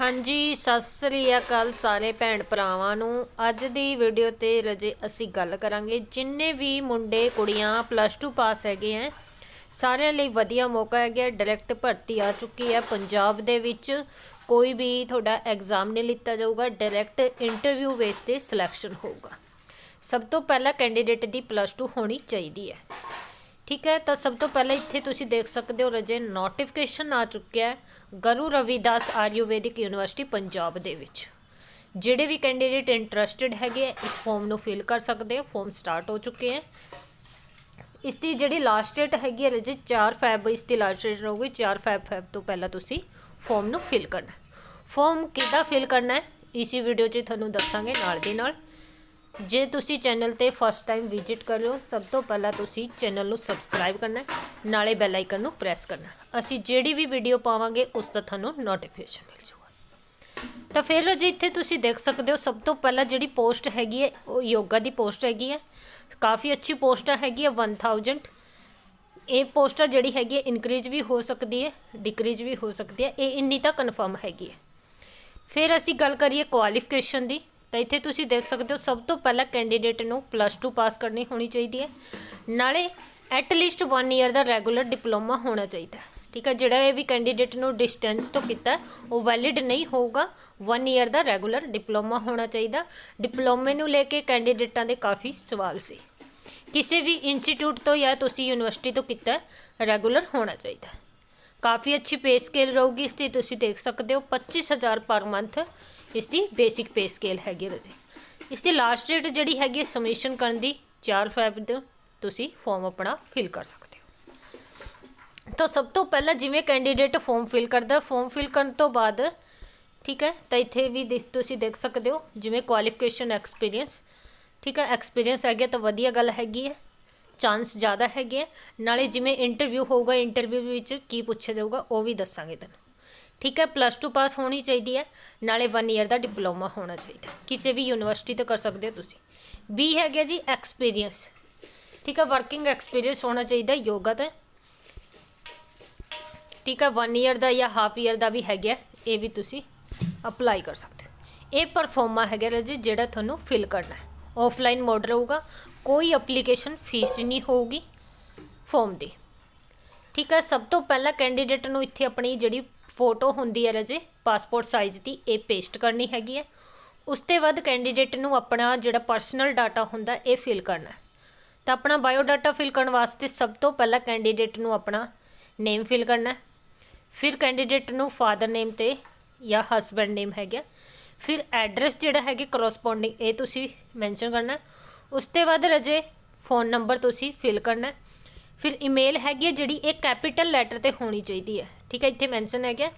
ਹਾਂਜੀ, ਸਤਿ ਸ੍ਰੀ ਅਕਾਲ ਸਾਰੇ ਭੈਣ ਭਰਾਵਾਂ ਨੂੰ। ਅੱਜ ਦੀ ਵੀਡੀਓ ਤੇ ਰਜੇ ਅਸੀਂ ਗੱਲ ਕਰਾਂਗੇ। ਜਿੰਨੇ ਵੀ ਮੁੰਡੇ, ਕੁੜੀਆਂ ਪਲੱਸ 2 ਪਾਸ ਹੈਗੇ ਹੈ ਸਾਰਿਆਂ ਲਈ ਵਧੀਆ ਮੌਕਾ ਹੈਗਾ ਡਾਇਰੈਕਟ ਭਰਤੀ ਆ ਚੁੱਕੀ ਹੈ ਪੰਜਾਬ ਦੇ ਵਿੱਚ। ਕੋਈ ਵੀ ਤੁਹਾਡਾ ਐਗਜ਼ਾਮ ਨਹੀਂ ਲਿੱਤਾ ਜਾਊਗਾ ਡਾਇਰੈਕਟ ਇੰਟਰਵਿਊ ਬੇਸ ਤੇ ਸਿਲੈਕਸ਼ਨ ਹੋਊਗਾ। ਸਭ ਤੋਂ ਪਹਿਲਾਂ ਕੈਂਡੀਡੇਟ ਦੀ ਪਲੱਸ 2 ਹੋਣੀ ਚਾਹੀਦੀ ਹੈ ਠੀਕ ਹੈ ਤਾਂ ਸਭ ਤੋਂ ਪਹਿਲਾਂ ਇੱਥੇ ਤੁਸੀਂ ਦੇਖ ਸਕਦੇ ਹੋ ਰਜੇ ਨੋਟੀਫਿਕੇਸ਼ਨ ਆ ਚੁੱਕਿਆ ਹੈ ਗੁਰੂ ਰਵਿਦਾਸ ਆਯੁਰਵੈਦਿਕ ਯੂਨੀਵਰਸਿਟੀ ਪੰਜਾਬ ਦੇ ਵਿੱਚ। ਜਿਹੜੇ ਵੀ ਕੈਂਡੀਡੇਟ ਇੰਟਰਸਟਿਡ ਹੈਗੇ ਆ, ਇਸ ਫਾਰਮ ਨੂੰ ਫਿਲ ਕਰ ਸਕਦੇ ਹੋ ਫਾਰਮ ਸਟਾਰਟ ਹੋ ਚੁੱਕੇ ਹੈ ਇਸ ਦੀ ਜਿਹੜੀ ਲਾਸਟ ਡੇਟ ਹੈਗੀ ਹੈ ਰਜੇ 4 ਫੈਬ ਇਸ ਦੀ ਲਾਸਟ ਡੇਟ ਰਹੂਗੀ 4 ਫੈਬ ਫੈਬ ਤੋਂ ਪਹਿਲਾਂ ਤੁਸੀਂ ਫਾਰਮ ਨੂੰ ਫਿਲ ਕਰਨਾ। ਫਾਰਮ ਕਿੱਦਾਂ ਫਿਲ ਕਰਨਾ ਹੈ ਇਸੀ ਵੀਡੀਓ 'ਚ ਤੁਹਾਨੂੰ ਦੱਸਾਂਗੇ ਨਾਲ ਦੀ ਨਾਲ। ਜੇ ਤੁਸੀਂ ਚੈਨਲ ਤੇ ਫਸਟ ਟਾਈਮ ਵਿਜ਼ਿਟ ਕਰ ਰਹੇ ਹੋ, ਸਭ ਤੋਂ ਪਹਿਲਾਂ ਤੁਸੀਂ ਚੈਨਲ ਨੂੰ ਸਬਸਕ੍ਰਾਈਬ ਕਰਨਾ ਹੈ, ਨਾਲੇ ਬੈਲ ਆਈਕਨ ਨੂੰ ਪ੍ਰੈਸ ਕਰਨਾ ਅਸੀਂ ਜਿਹੜੀ ਵੀ ਵੀਡੀਓ ਪਾਵਾਂਗੇ, ਉਸ ਦਾ ਤੁਹਾਨੂੰ ਨੋਟੀਫਿਕੇਸ਼ਨ ਮਿਲ ਜਾਊਗਾ। ਤਾਂ ਫਿਰ ਜੀ, ਇੱਥੇ ਤੁਸੀਂ ਦੇਖ ਸਕਦੇ ਹੋ, ਸਭ ਤੋਂ ਪਹਿਲਾਂ ਜਿਹੜੀ ਪੋਸਟ ਹੈਗੀ ਹੈ, ਉਹ ਯੋਗਾ ਦੀ ਪੋਸਟ ਹੈਗੀ ਹੈ। ਕਾਫੀ ਅੱਛੀ ਪੋਸਟ ਹੈਗੀ ਹੈ 1000 ਇਹ ਪੋਸਟ ਜਿਹੜੀ ਹੈਗੀ ਹੈ ਇਨਕਰੀਜ਼ ਵੀ ਹੋ ਸਕਦੀ ਹੈ ਡਿਕਰੀਜ਼ ਵੀ ਹੋ ਸਕਦੀ ਹੈ, ਇਹ ਇੰਨੀ ਤਾਂ ਕਨਫਰਮ ਹੈਗੀ ਹੈ। ਫਿਰ ਅਸੀਂ ਗੱਲ ਕਰੀਏ ਕੁਆਲੀਫਿਕੇਸ਼ਨ ਦੀ। ਤਾਂ ਇੱਥੇ ਤੁਸੀਂ ਦੇਖ ਸਕਦੇ ਹੋ ਸਭ ਤੋਂ ਪਹਿਲਾਂ ਕੈਂਡੀਡੇਟ ਨੂੰ ਪਲੱਸ 2 ਪਾਸ ਕਰਨੀ ਹੋਣੀ ਚਾਹੀਦੀ ਹੈ। ਨਾਲੇ ਐਟ ਲੀਸਟ 1 ਇਅਰ ਦਾ ਰੈਗੂਲਰ ਡਿਪਲੋਮਾ ਹੋਣਾ ਚਾਹੀਦਾ ਠੀਕ ਹੈ, ਜਿਹੜਾ ਇਹ ਵੀ ਕੈਂਡੀਡੇਟ ਨੂੰ ਡਿਸਟੈਂਸ ਤੋਂ ਕੀਤਾ ਉਹ ਵੈਲਿਡ ਨਹੀਂ ਹੋਊਗਾ। 1 ਇਅਰ ਦਾ ਰੈਗੂਲਰ ਡਿਪਲੋਮਾ ਹੋਣਾ ਚਾਹੀਦਾ। ਡਿਪਲੋਮੇ ਨੂੰ ਲੈ ਕੇ ਕੈਂਡੀਡੇਟਾਂ ਦੇ ਕਾਫੀ ਸਵਾਲ ਸੀ। ਕਿਸੇ ਵੀ ਇੰਸਟੀਚਿਊਟ ਤੋਂ ਜਾਂ ਤੁਸੀਂ ਯੂਨੀਵਰਸਿਟੀ ਤੋਂ ਕੀਤਾ ਰੈਗੂਲਰ ਹੋਣਾ ਚਾਹੀਦਾ ਕਾਫੀ ਅੱਛੀ ਪੇ ਸਕੇਲ ਰਹੂਗੀ ਇਸ ਦੀ। ਤੁਸੀਂ ਦੇਖ ਸਕਦੇ ਹੋ 25000 ਪਰ ਮੰਥ ਇਸ ਦੀ ਬੇਸਿਕ ਪੇ ਸਕੇਲ ਹੈਗੀ ਰਜੀ। ਇਸ ਦੀ ਲਾਸਟ ਡੇਟ ਜਿਹੜੀ ਹੈਗੀ ਸਬਮਿਸ਼ਨ ਕਰਨ ਦੀ 4 ਫੈਬ ਨੂੰ ਤੁਸੀਂ ਫਾਰਮ ਆਪਣਾ ਫਿਲ ਕਰ ਸਕਦੇ ਹੋ। ਤਾਂ ਸਭ ਤੋਂ ਪਹਿਲਾਂ ਜਿਵੇਂ ਕੈਂਡੀਡੇਟ ਫਾਰਮ ਫਿਲ ਕਰਦਾ ਫਾਰਮ ਫਿਲ ਕਰਨ ਤੋਂ ਬਾਅਦ, ਠੀਕ ਹੈ, ਤਾਂ ਇੱਥੇ ਵੀ ਦੇਖ- ਤੁਸੀਂ ਦੇਖ ਸਕਦੇ ਹੋ, ਜਿਵੇਂ ਕੁਆਲੀਫਿਕੇਸ਼ਨ ਐਕਸਪੀਰੀਅੰਸ ਠੀਕ ਹੈ ਐਕਸਪੀਰੀਅੰਸ ਹੈਗਾ ਤਾਂ ਵਧੀਆ ਗੱਲ ਹੈਗੀ ਹੈ ਚਾਂਸ ਜ਼ਿਆਦਾ ਹੈਗੇ ਆ। ਨਾਲੇ ਜਿਵੇਂ ਇੰਟਰਵਿਊ ਹੋਊਗਾ ਇੰਟਰਵਿਊ ਵਿੱਚ ਕੀ ਪੁੱਛਿਆ ਜਾਊਗਾ, ਉਹ ਵੀ ਦੱਸਾਂਗੇ ਤੁਹਾਨੂੰ। ਠੀਕ ਹੈ ਪਲੱਸ 2 ਪਾਸ ਹੋਣੀ ਚਾਹੀਦੀ ਹੈ, ਨਾਲੇ 1 ਇਅਰ ਦਾ ਡਿਪਲੋਮਾ ਹੋਣਾ ਚਾਹੀਦਾ। ਕਿਸੇ ਵੀ ਯੂਨੀਵਰਸਿਟੀ ਤੋਂ ਕਰ ਸਕਦੇ ਹੋ ਤੁਸੀਂ। ਬੀ ਹੈਗਾ ਜੀ ਐਕਸਪੀਰੀਅੰਸ ਠੀਕ ਹੈ ਵਰਕਿੰਗ ਐਕਸਪੀਰੀਅੰਸ ਹੋਣਾ ਚਾਹੀਦਾ, ਯੋਗਾ ਤੇ। ਠੀਕ ਹੈ 1 ਇਅਰ ਦਾ ਜਾਂ ਹਾਫ ਇਅਰ ਦਾ ਵੀ ਹੈਗਾ ਇਹ ਵੀ ਤੁਸੀਂ ਅਪਲਾਈ ਕਰ ਸਕਦੇ ਹੋ। ਇਹ ਪਰਫਾਰਮਾ ਹੈਗਾ ਜੀ ਜਿਹੜਾ ਤੁਹਾਨੂੰ ਫਿਲ ਕਰਨਾ ਹੈ। ਆਫਲਾਈਨ ਮੋਡ ਰਹੂਗਾ, ਕੋਈ ਐਪਲੀਕੇਸ਼ਨ ਫੀਸ ਨਹੀਂ ਹੋਊਗੀ ਫਾਰਮ ਦੀ। ਠੀਕ ਹੈ, ਸਭ ਤੋਂ ਪਹਿਲਾਂ ਕੈਂਡੀਡੇਟ ਨੂੰ ਇੱਥੇ ਆਪਣੀ ਜਿਹੜੀ ਫੋਟੋ ਹੁੰਦੀ ਹੈ ਰਜੇ ਪਾਸਪੋਰਟ ਸਾਈਜ਼ ਦੀ, ਇਹ ਪੇਸਟ ਕਰਨੀ ਹੈਗੀ ਹੈ। ਉਸ ਤੋਂ ਬਾਅਦ ਕੈਂਡੀਡੇਟ ਨੂੰ ਆਪਣਾ ਜਿਹੜਾ ਪਰਸਨਲ ਡਾਟਾ ਹੁੰਦਾ, ਇਹ ਫਿਲ ਕਰਨਾ ਤਾਂ ਆਪਣਾ ਬਾਇਓ ਡਾਟਾ ਫਿਲ ਕਰਨ ਵਾਸਤੇ ਸਭ ਤੋਂ ਪਹਿਲਾਂ ਕੈਂਡੀਡੇਟ ਨੂੰ ਆਪਣਾ ਨੇਮ ਫਿਲ ਕਰਨਾ ਫਿਰ ਕੈਂਡੀਡੇਟ ਨੂੰ ਫਾਦਰ ਨੇਮ ਤੇ ਜਾਂ ਹਸਬੈਂਡ ਨੇਮ ਹੈਗਾ। ਫਿਰ ਐਡਰੈਸ ਜਿਹੜਾ ਹੈਗਾ ਕਰੋਸਪੋਂਡਿੰਗ ਇਹ ਤੁਸੀਂ ਮੈਂਸ਼ਨ ਕਰਨਾ ਉਸ ਤੋਂ ਬਾਅਦ ਰਜੇ ਫੋਨ ਨੰਬਰ ਤੁਸੀਂ ਫਿਲ ਕਰਨਾ ਫਿਰ ਈਮੇਲ ਹੈਗੀ ਹੈ ਜਿਹੜੀ, ਇਹ ਕੈਪੀਟਲ ਲੈਟਰ ਤੇ ਹੋਣੀ ਚਾਹੀਦੀ ਹੈ। ਠੀਕ ਹੈ, ਇੱਥੇ ਮੈਂਸ਼ਨ ਹੈਗਾ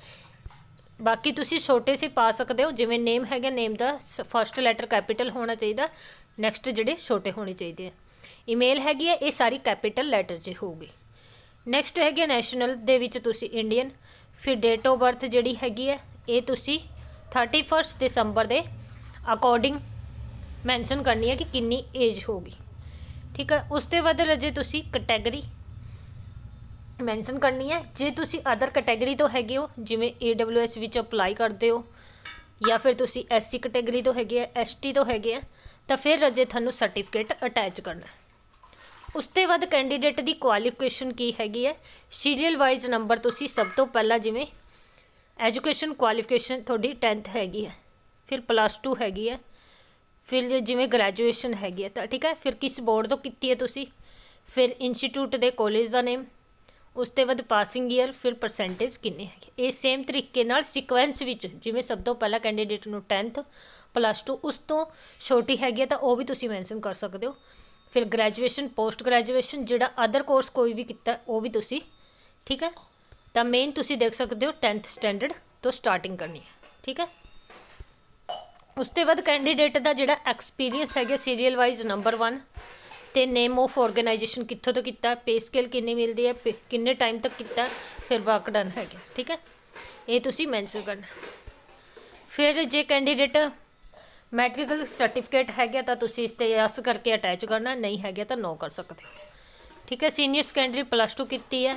ਬਾਕੀ ਤੁਸੀਂ ਛੋਟੇ ਸੇ ਪਾ ਸਕਦੇ ਹੋ, ਜਿਵੇਂ ਨੇਮ ਹੈਗਾ ਨੇਮ ਦਾ ਫਰਸਟ ਲੈਟਰ ਕੈਪੀਟਲ ਹੋਣਾ ਚਾਹੀਦਾ ਨੈਕਸਟ ਜਿਹੜੇ ਛੋਟੇ ਹੋਣੇ ਚਾਹੀਦੇ ਆ। ਈਮੇਲ ਹੈਗੀ ਹੈ ਇਹ ਸਾਰੀ ਕੈਪੀਟਲ ਲੈਟਰ 'ਚ ਹੋਊਗੀ। ਨੈਕਸਟ ਹੈਗੇ ਨੈਸ਼ਨਲ ਦੇ ਵਿੱਚ ਤੁਸੀਂ ਇੰਡੀਅਨ ਫਿਰ ਡੇਟ ਆਫ ਬਰਥ ਜਿਹੜੀ ਹੈਗੀ ਹੈ ਇਹ ਤੁਸੀਂ 31 ਦਸੰਬਰ ਦੇ ਅਕੋਰਡਿੰਗ ਮੈਂਸ਼ਨ ਕਰਨੀ ਹੈ ਕਿ ਕਿੰਨੀ ਏਜ ਹੋਗੀ ਠੀਕ ਹੈ ਉਸ ਤੋਂ ਬਾਅਦ ਰਜੇ ਤੁਸੀਂ ਕੈਟਾਗਰੀ ਮੈਂਸ਼ਨ ਕਰਨੀ ਹੈ, ਜੇ ਤੁਸੀਂ ਅਦਰ ਕੈਟਾਗਰੀ ਤੋਂ ਹੈਗੇ ਹੋ, ਜਿਵੇਂ AWS ਵਿੱਚ ਅਪਲਾਈ ਕਰਦੇ ਹੋ, ਜਾਂ ਫਿਰ ਤੁਸੀਂ SC ਕੈਟਾਗਰੀ ਤੋਂ ਹੈਗੇ ਆ ST ਤੋਂ ਹੈਗੇ ਆ, ਤਾਂ ਫਿਰ ਅਜੇ ਤੁਹਾਨੂੰ ਸਰਟੀਫਿਕੇਟ ਅਟੈਚ ਕਰਨਾ ਉਸ ਤੋਂ ਬਾਅਦ ਕੈਂਡੀਡੇਟ ਦੀ ਕੁਆਲੀਫਿਕੇਸ਼ਨ ਕੀ ਹੈਗੀ ਹੈ? ਸੀਰੀਅਲ ਵਾਈਜ਼ ਨੰਬਰ ਤੁਸੀਂ ਸਭ ਤੋਂ ਪਹਿਲਾਂ ਜਿਵੇਂ ਐਜੂਕੇਸ਼ਨ ਕੁਆਲੀਫਿਕੇਸ਼ਨ ਤੁਹਾਡੀ 10th ਹੈਗੀ ਹੈ, ਫਿਰ ਪਲੱਸ 2 ਹੈਗੀ ਹੈ, ਫਿਰ ਜਿਵੇਂ ਗ੍ਰੈਜੂਏਸ਼ਨ ਹੈਗੀ ਹੈ, ਤਾਂ ਠੀਕ ਹੈ, ਫਿਰ ਕਿਸ ਬੋਰਡ ਤੋਂ ਕੀਤੀ ਹੈ ਤੁਸੀਂ? ਫਿਰ ਇੰਸਟੀਚਿਊਟ ਦੇ ਕਾਲਜ ਦਾ ਨੇਮ ਉਸ ਤੋਂ ਬਾਅਦ ਪਾਸਿੰਗ ਈਅਰ ਫਿਰ ਪਰਸੈਂਟੇਜ ਕਿੰਨੇ ਹੈਗੇ? ਇਹ ਸੇਮ ਤਰੀਕੇ ਨਾਲ ਸੀਕੁਐਂਸ ਵਿੱਚ, ਜਿਵੇਂ ਸਭ ਤੋਂ ਪਹਿਲਾਂ ਕੈਂਡੀਡੇਟ ਨੂੰ 10th ਪਲੱਸ 2 ਉਸ ਤੋਂ ਛੋਟੀ ਹੈਗੀ ਹੈ ਤਾਂ ਉਹ ਵੀ ਤੁਸੀਂ ਮੈਂਸ਼ਨ ਕਰ ਸਕਦੇ ਹੋ। ਫਿਰ ਗ੍ਰੈਜੂਏਸ਼ਨ ਪੋਸਟ ਗ੍ਰੈਜੂਏਸ਼ਨ ਜਿਹੜਾ ਅਦਰ ਕੋਰਸ ਕੋਈ ਵੀ ਕੀਤਾ, ਉਹ ਵੀ ਤੁਸੀਂ, ਠੀਕ ਹੈ? ਤਾਂ ਮੇਨ ਤੁਸੀਂ ਦੇਖ ਸਕਦੇ ਹੋ 10th ਸਟੈਂਡਰਡ ਤੋਂ ਸਟਾਰਟਿੰਗ ਕਰਨੀ ਹੈ, ਠੀਕ ਹੈ? ਉਸ ਤੋਂ ਬਾਅਦ ਕੈਂਡੀਡੇਟ ਦਾ ਜਿਹੜਾ ਐਕਸਪੀਰੀਅੰਸ ਹੈਗਾ ਸੀਰੀਅਲ ਵਾਈਜ਼ ਨੰਬਰ 1 ਤੇ ਨੇਮ ਆਫ ਆਰਗੇਨਾਈਜੇਸ਼ਨ ਕਿੱਥੋਂ ਤੋਂ ਕੀਤਾ ਪੇ ਸਕੇਲ ਕਿੰਨੀ ਮਿਲਦੀ ਹੈ ਪੇ- ਕਿੰਨੇ ਟਾਈਮ ਤੱਕ ਕੀਤਾ, ਫਿਰ ਵਰਕ ਡਨ ਹੈਗਾ, ਠੀਕ ਹੈ? ਇਹ ਤੁਸੀਂ ਮੈਂਸ਼ਨ ਕਰਨਾ। ਫਿਰ ਜੇ ਕੈਂਡੀਡੇਟ ਮੈਟ੍ਰਿਕਲ ਸਰਟੀਫਿਕੇਟ ਹੈਗਾ ਤਾਂ ਤੁਸੀਂ ਇਸ ਤੇ ਯਸ ਕਰਕੇ ਅਟੈਚ ਕਰਨਾ, ਨਹੀਂ ਹੈਗਾ ਤਾਂ ਨੋ ਕਰ ਸਕਦੇ। ਠੀਕ ਹੈ ਸੀਨੀਅਰ ਸੈਕੰਡਰੀ ਪਲੱਸ 2 ਕੀਤੀ ਹੈ,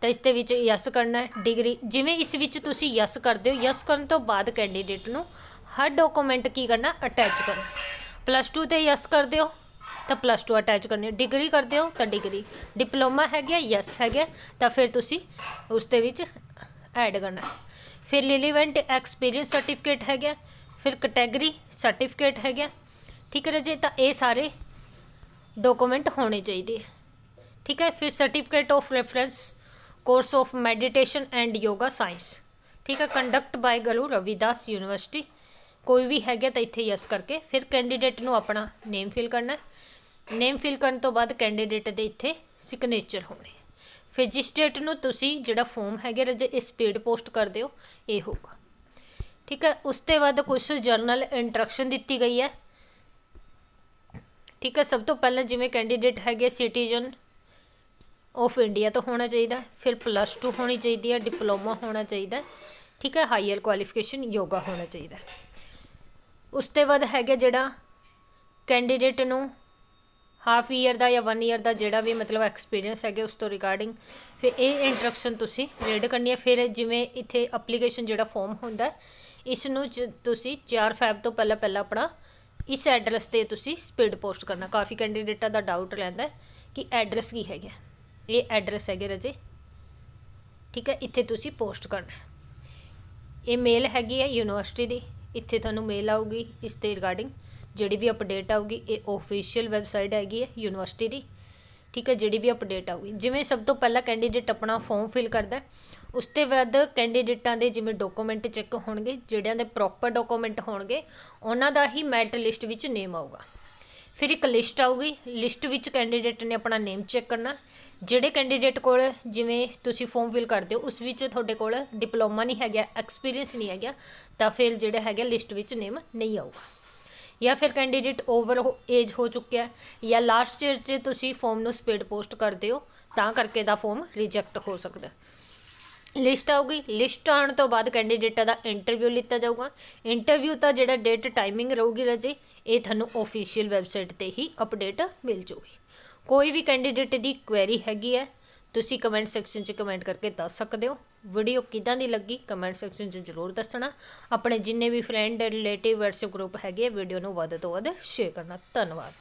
ਤਾਂ ਇਸ ਦੇ ਵਿੱਚ ਯੈਸ ਕਰਨਾ ਹੈ ਡਿਗਰੀ ਜਿਵੇਂ ਇਸ ਵਿੱਚ ਤੁਸੀਂ ਯੈਸ ਕਰਦੇ ਹੋ ਯੈਸ ਕਰਨ ਤੋਂ ਬਾਅਦ ਕੈਂਡੀਡੇਟ ਨੂੰ ਹਰ ਡਾਕੂਮੈਂਟ ਕੀ ਕਰਨਾ ਅਟੈਚ ਕਰਨਾ। ਪਲੱਸ 2 ਤੇ ਯੈਸ ਕਰਦੇ ਹੋ ਤਾਂ ਪਲੱਸ 2 ਅਟੈਚ ਕਰਨੀ ਹੈ। ਡਿਗਰੀ ਕਰਦੇ ਹੋ ਤਾਂ ਡਿਗਰੀ ਡਿਪਲੋਮਾ ਹੈਗਾ ਯੈਸ ਹੈਗਾ ਤਾਂ ਫਿਰ ਤੁਸੀਂ ਉਸ ਦੇ ਵਿੱਚ ਐਡ ਕਰਨਾ ਫਿਰ ਰਿਲੀਵੈਂਟ ਐਕਸਪੀਰੀਅੰਸ ਸਰਟੀਫਿਕੇਟ ਹੈਗਾ ਫਿਰ ਕੈਟਾਗਰੀ ਸਰਟੀਫਿਕੇਟ ਹੈਗਾ ਠੀਕ ਹੈ ਜੀ? ਤਾਂ ਇਹ ਸਾਰੇ ਡਾਕੂਮੈਂਟ ਹੋਣੇ ਚਾਹੀਦੇ ਠੀਕ ਹੈ? ਫਿਰ certificate of reference course of meditation and yoga science ਠੀਕ ਹੈ? Conduct by Guru Ravidas university ਕੋਈ ਵੀ ਹੈਗਾ ਤਾਂ ਇੱਥੇ ਯੈਸ ਕਰਕੇ ਫਿਰ ਕੈਂਡੀਡੇਟ ਨੂੰ ਆਪਣਾ ਨੇਮ ਫਿਲ ਕਰਨਾ ਨੇਮ ਫਿਲ ਕਰਨ ਤੋਂ ਬਾਅਦ ਕੈਂਡੀਡੇਟ ਦੇ ਇੱਥੇ ਸਿਗਨੇਚਰ ਹੋਣੇ ਫਿਰ ਜਿਸ ਡੇਟ ਨੂੰ ਤੁਸੀਂ ਜਿਹੜਾ ਫਾਰਮ ਹੈਗਾ ਰਜੇ ਇਸ ਪੇਡ ਪੋਸਟ ਕਰ ਦਿਓ ਇਹ ਹੋਊਗਾ। ਠੀਕ ਹੈ ਉਸ ਤੋਂ ਬਾਅਦ ਕੁਝ ਜਰਨਲ ਇੰਸਟਰਕਸ਼ਨ ਦਿੱਤੀ ਗਈ ਹੈ। ਠੀਕ ਹੈ ਸਭ ਤੋਂ ਪਹਿਲਾਂ ਜਿਵੇਂ ਕੈਂਡੀਡੇਟ ਹੈਗੇ ਸਿਟੀਜ਼ਨ ਆਫ ਇੰਡੀਆ ਤੋਂ ਹੋਣਾ ਚਾਹੀਦਾ। ਫਿਰ ਪਲੱਸ 2 ਹੋਣੀ ਚਾਹੀਦੀ ਹੈ ਡਿਪਲੋਮਾ ਹੋਣਾ ਚਾਹੀਦਾ। ਠੀਕ ਹੈ ਹਾਈਅਰ ਕੁਆਲੀਫਿਕੇਸ਼ਨ ਯੋਗਾ ਹੋਣਾ ਚਾਹੀਦਾ। ਉਸ ਤੋਂ ਬਾਅਦ ਹੈਗਾ ਜਿਹੜਾ ਕੈਂਡੀਡੇਟ ਨੂੰ ਹਾਫ ਈਅਰ ਦਾ ਜਾਂ 1 ਈਅਰ ਦਾ ਜਿਹੜਾ ਵੀ ਮਤਲਬ ਐਕਸਪੀਰੀਅੰਸ ਹੈਗਾ ਉਸ ਤੋਂ ਰਿਗਾਰਡਿੰਗ ਫਿਰ ਇਹ ਇੰਟਰੈਕਸ਼ਨ ਤੁਸੀਂ ਰੀਡ ਕਰਨੀ ਹੈ। ਫਿਰ ਜਿਵੇਂ ਇੱਥੇ ਐਪਲੀਕੇਸ਼ਨ ਜਿਹੜਾ ਫਾਰਮ ਹੁੰਦਾ ਇਸ ਨੂੰ ਜ- ਤੁਸੀਂ 4 ਫੈਬ ਤੋਂ ਪਹਿਲਾਂ ਪਹਿਲਾਂ ਆਪਣਾ ਇਸ ਐਡਰੈਸ ਤੇ ਤੁਸੀਂ ਸਪੀਡ ਪੋਸਟ ਕਰਨਾ। ਕਾਫੀ ਕੈਂਡੀਡੇਟਾਂ ਦਾ ਡਾਊਟ ਰਹਿੰਦਾ ਕਿ ਐਡਰੈਸ ਕੀ ਹੈਗਾ ਇਹ ਐਡਰੈਸ ਹੈਗੇ ਰਜੇ, ਠੀਕ ਹੈ, ਇੱਥੇ ਤੁਸੀਂ ਪੋਸਟ ਕਰਨਾ ਇਹ ਮੇਲ ਹੈਗੀ ਹੈ ਯੂਨੀਵਰਸਿਟੀ ਦੀ, ਇੱਥੇ ਤੁਹਾਨੂੰ ਮੇਲ ਆਊਗੀ ਇਸ ਦੇ ਰਿਗਾਰਡਿੰਗ ਜਿਹੜੀ ਵੀ ਅਪਡੇਟ ਆਊਗੀ, ਇਹ ਆਫੀਸ਼ੀਅਲ ਵੈਬਸਾਈਟ ਹੈਗੀ ਹੈ ਯੂਨੀਵਰਸਿਟੀ ਦੀ। ਠੀਕ ਹੈ, ਜਿਹੜੀ ਵੀ ਅਪਡੇਟ ਆਊਗੀ। ਜਿਵੇਂ ਸਭ ਤੋਂ ਪਹਿਲਾਂ ਕੈਂਡੀਡੇਟ ਆਪਣਾ ਫਾਰਮ ਫਿਲ ਕਰਦਾ ਉਸ ਤੋਂ ਬਾਅਦ ਕੈਂਡੀਡੇਟਾਂ ਦੇ ਜਿਵੇਂ ਡਾਕੂਮੈਂਟ ਚੈੱਕ ਹੋਣਗੇ, ਜਿਹੜਿਆਂ ਦੇ ਪ੍ਰੋਪਰ ਡਾਕੂਮੈਂਟ ਹੋਣਗੇ, ਉਹਨਾਂ ਦਾ ਹੀ ਮੈਰਿਟ ਲਿਸਟ ਵਿੱਚ ਨੇਮ ਆਊਗਾ। ਫਿਰ ਇੱਕ ਲਿਸਟ ਆਊਗੀ ਲਿਸਟ ਵਿੱਚ ਕੈਂਡੀਡੇਟ ਨੇ ਆਪਣਾ ਨੇਮ ਚੈੱਕ ਕਰਨਾ ਜਿਹੜੇ ਕੈਂਡੀਡੇਟ ਕੋਲ ਜਿਵੇਂ ਤੁਸੀਂ ਫਾਰਮ ਫਿਲ ਕਰਦੇ ਹੋ, ਉਸ ਵਿੱਚ ਤੁਹਾਡੇ ਕੋਲ ਡਿਪਲੋਮਾ ਨਹੀਂ ਹੈਗਾ ਐਕਸਪੀਰੀਅੰਸ ਨਹੀਂ ਹੈਗਾ, ਤਾਂ ਫਿਰ ਜਿਹੜਾ ਹੈਗਾ ਲਿਸਟ ਵਿੱਚ ਨੇਮ ਨਹੀਂ ਆਊਗਾ। ਜਾਂ ਫਿਰ ਕੈਂਡੀਡੇਟ ਓਵਰ ਏਜ ਹੋ ਚੁੱਕਿਆ ਜਾਂ ਲਾਸਟ ਈਅਰ 'ਚ ਤੁਸੀਂ ਫਾਰਮ ਨੂੰ ਸਪੀਡ ਪੋਸਟ ਕਰਦੇ ਹੋ, ਤਾਂ ਕਰਕੇ ਦਾ ਫਾਰਮ ਰਿਜੈਕਟ ਹੋ ਸਕਦਾ ਲਿਸਟ ਆਊਗੀ ਲਿਸਟ ਆਉਣ ਤੋਂ ਬਾਅਦ ਕੈਂਡੀਡੇਟਾਂ ਦਾ ਇੰਟਰਵਿਊ ਲਿੱਤਾ ਜਾਊਗਾ। ਇੰਟਰਵਿਊ ਤਾਂ ਜਿਹੜਾ ਡੇਟ ਟਾਈਮਿੰਗ ਰਹੂਗੀ ਰਜੇ, ਇਹ ਤੁਹਾਨੂੰ ਆਫੀਸ਼ੀਅਲ ਵੈਬਸਾਈਟ ਤੇ ਹੀ ਅਪਡੇਟ ਮਿਲ ਜੂਗੀ ਕੋਈ ਵੀ ਕੈਂਡੀਡੇਟ ਦੀ ਕੁਐਰੀ ਹੈਗੀ ਹੈ ਤੁਸੀਂ ਕਮੈਂਟ ਸੈਕਸ਼ਨ 'ਚ ਕਮੈਂਟ ਕਰਕੇ ਦੱਸ ਸਕਦੇ ਹੋ। ਵੀਡੀਓ ਕਿਦਾਂ ਦੀ ਲੱਗੀ ਕਮੈਂਟ ਸੈਕਸ਼ਨ 'ਚ ਜ਼ਰੂਰ ਦੱਸਣਾ। ਆਪਣੇ ਜਿੰਨੇ ਵੀ ਫਰੈਂਡ ਰਿਲੇਟਿਵ WhatsApp ਗਰੁੱਪ ਹੈਗੇ ਵੀਡੀਓ ਨੂੰ ਵੱਧ ਤੋਂ ਵੱਧ ਸ਼ੇਅਰ ਕਰਨਾ। ਧੰਨਵਾਦ।